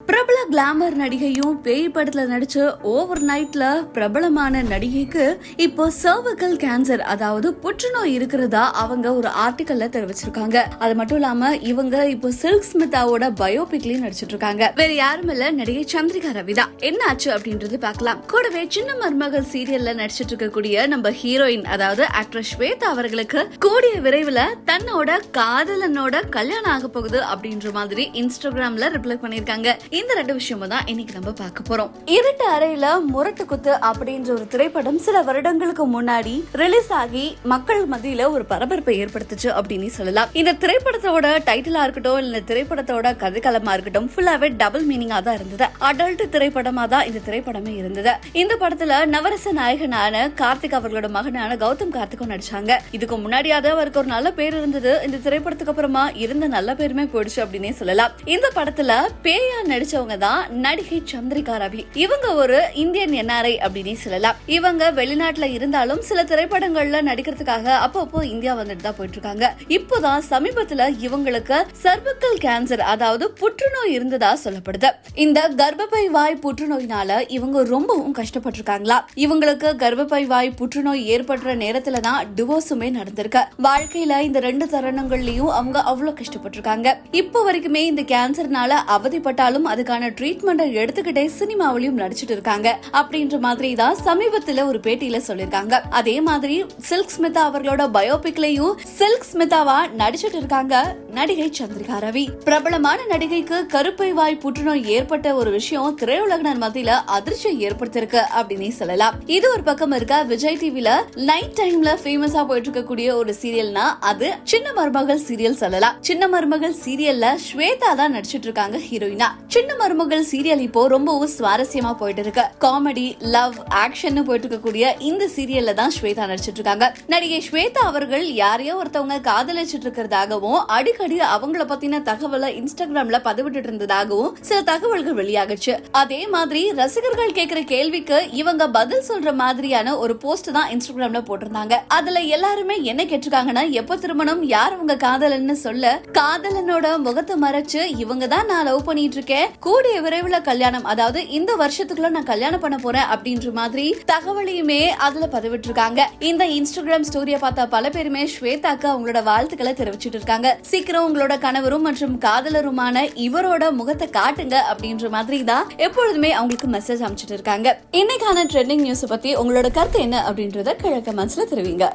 பிரபல கிளாமர் நடிகையும் பேய் படத்துல நடிச்ச ஓவர் நைட்ல பிரபலமான நடிகைக்கு இப்போ சர்விக்கல் கேன்சர் அதாவது புற்றுநோய் இருக்கிறதா அவங்க ஒரு ஆர்டிக்கல்ல தெரிவிச்சிருக்காங்க. அது மட்டும் இல்லாம இவங்க இப்போ சில்க் ஸ்மிதாவோட பயோபிக்லயும் நடிச்சிட்டு இருக்காங்க வேற யாரும் இல்ல நடிகை சந்திரிகா ரவிதா என்ன ஆச்சு அப்படின்றது பார்க்கலாம். கூடவே சின்ன மருமகள் சீரியல்ல நடிச்சிட்டு இருக்கக்கூடிய நம்ம ஹீரோயின் அதாவது ஆக்ட்ரஸ் ஸ்வேதா அவர்களுக்கு கூடிய விரைவில் தன்னோட காதலனோட கல்யாணம் ஆக போகுது அப்படின்ற மாதிரி இன்ஸ்டாகிராம்ல ரிப்ளை பண்ணிருக்காங்க இந்த ரெண்டு விஷயமும் தான் இன்னைக்கு நம்ம பார்க்க போறோம். இருட்டு அறையில முரட்டு குத்து அப்படின்ற ஒரு திரைப்படம் சில வருடங்களுக்கு முன்னாடி ரிலீஸ் ஆகி மக்கள் மத்தியில ஒரு பரபரப்பை ஏற்படுத்துச்சு அப்படின்னு சொல்லலாம். இந்த திரைப்படத்தோட டைட்டிலா இருக்கட்டும் இல்ல திரைப்படத்தோட கதைக்களமா இருக்கட்டும் ஃபுல்லாவே டபுள் மீனிங்கா தான் இருந்தது. அடல்ட் திரைப்படமா தான் இந்த திரைப்படமே இருந்தது. இந்த படத்துல நவரச நாயகனான கார்த்திக் அவர்களோட மகனான கௌதம் கார்த்திக்கும் நடிச்சாங்க. இதுக்கு முன்னாடியாவது அவருக்கு ஒரு நல்ல பேர் இருந்தது. இந்த திரைப்படத்துக்கு அப்புறமா இருந்த நல்ல பேருமே போயிடுச்சு அப்படின்னே சொல்லலாம். இந்த படத்துல பேயா நடிச்சவங்க தான் நடிகை சந்திரிகா ரவி. இவங்க ஒரு இந்தியன் என்ஆர்ஐ அப்படின்னு சொல்லலாம். இவங்க வெளிநாட்டுல இருந்தாலும் சில திரைப்படங்கள்ல நடிக்கிறதுக்காக அப்பப்போ இந்தியா வந்துட்டு தான் போயிட்டு இருக்காங்க இப்போதான் சமீபத்துல இவங்களுக்கு சர்வக்கல் கேன்சர் அதாவது புற்றுநோய் இருந்ததா சொல்லப்படுது. இந்த கர்ப்பப்பை வாய் புற்றுநோயினால இவங்க ரொம்பவும் கஷ்டப்பட்டிருக்காங்களா? இவங்களுக்கு கர்ப்பப்பை வாய் புற்றுநோய் ஏற்படுற நேரத்துல தான் டிவோர்ஸுமே நடந்திருக்கு. வாழ்க்கையில இந்த ரெண்டு தருணங்கள்லயும் அவங்க அவ்வளவு கஷ்டப்பட்டிருக்காங்க. இப்போ வரைக்குமே இந்த கேன்சர்னால அவதிப்பட்டாலும் அதுக்கான ட்ரீட்மெண்ட்டை எடுத்துக்கிட்டே சினிமாவிலையும் நடிச்சிட்டு இருக்காங்க. அப்படின்ற மாதிரி தான் சமீபத்துல ஒரு பேட்டியில சொல்லிருக்காங்க அதே மாதிரி சில்க் ஸ்மிதா அவர்களோட பயோபிக்லயும் சில்க் ஸ்மிதாவா நடிச்சிட்டு இருக்காங்க நடிகை சந்திரிகா ரவி. பிரபலமான நடிகைக்கு கருப்பை வாய் புற்றுநோய் ஏற்பட்ட ஒரு விஷயம் திரையுலகினர் மத்தியில அதிர்ச்சியை ஏற்படுத்திருக்கு அப்படின்னு சொல்லலாம். இது ஒரு பக்கம் இருக்க விஜய் டிவில நைட் டைம்ல ஃபேமஸா போயிட்டு இருக்கக்கூடிய ஒரு சீரியல்னா அது சின்ன மருமகள் சீரியல் சொல்லலாம். சின்ன மருமகள் சீரியல்ல ஸ்வேதா தான் நடிச்சிட்டு இருக்காங்க ஹீரோயினா சின்ன மருமகள் சீரியல் இப்போ ரொம்பவும் சுவாரஸ்யமா போயிட்டு இருக்கு காமெடி லவ் ஆக்ஷன் போயிட்டு இருக்கக்கூடிய இந்த சீரியல்ல தான் ஸ்வேதா நடிச்சிட்டு இருக்காங்க நடிகை ஸ்வேதா அவர்கள் யாரையோ ஒருத்தவங்க காதலிச்சிட்டு இருக்கிறதாகவும் அடிக்கடி அவங்கள பத்தின தகவலை இன்ஸ்டாகிராம்ல பதிவிட்டு இருந்ததாகவும் சில தகவல்கள் வெளியாகுச்சு அதே மாதிரி ரசிகர்கள் கேக்குற கேள்விக்கு இவங்க பதில் சொல்ற மாதிரியான ஒரு போஸ்ட் தான் இன்ஸ்டாகிராம்ல போட்டிருந்தாங்க. அதுல எல்லாருமே என்ன கேட்டிருக்காங்கன்னா எப்ப திருமணம் யார் உங்க காதலன்னு சொல்ல காதலனோட முகத்தை மறைச்சு இவங்க தான் நான் லவ் பண்ணிட்டு இருக்கேன் கூடிய விரைவில் கல்யாணம் அதாவது இந்த வருஷத்துக்குள்ள நான் கல்யாணம் பண்ண போறேன் அப்படின்ற மாதிரி தகவலையுமே அதுல பதிவிட்டிருக்காங்க. இந்த இன்ஸ்டாகிராம் ஸ்டோரியை பார்த்த பல பேருமே ஸ்வேதாக்கு அவங்களோட வாழ்த்துக்களை தெரிவிச்சிட்டு இருக்காங்க சீக்கிரம் உங்களோட கணவரும் மற்றும் காதலருமான இவரோட முகத்தை காட்டுங்க அப்படின்ற மாதிரி தான் எப்பொழுதுமே அவங்களுக்கு மெசேஜ் அமைச்சிட்டு இருக்காங்க இன்னைக்கான ட்ரெண்டிங் நியூஸ் பத்தி உங்களோட கருத்து என்ன அப்படின்றத கிழக்க மனசுல தெரிவிங்க.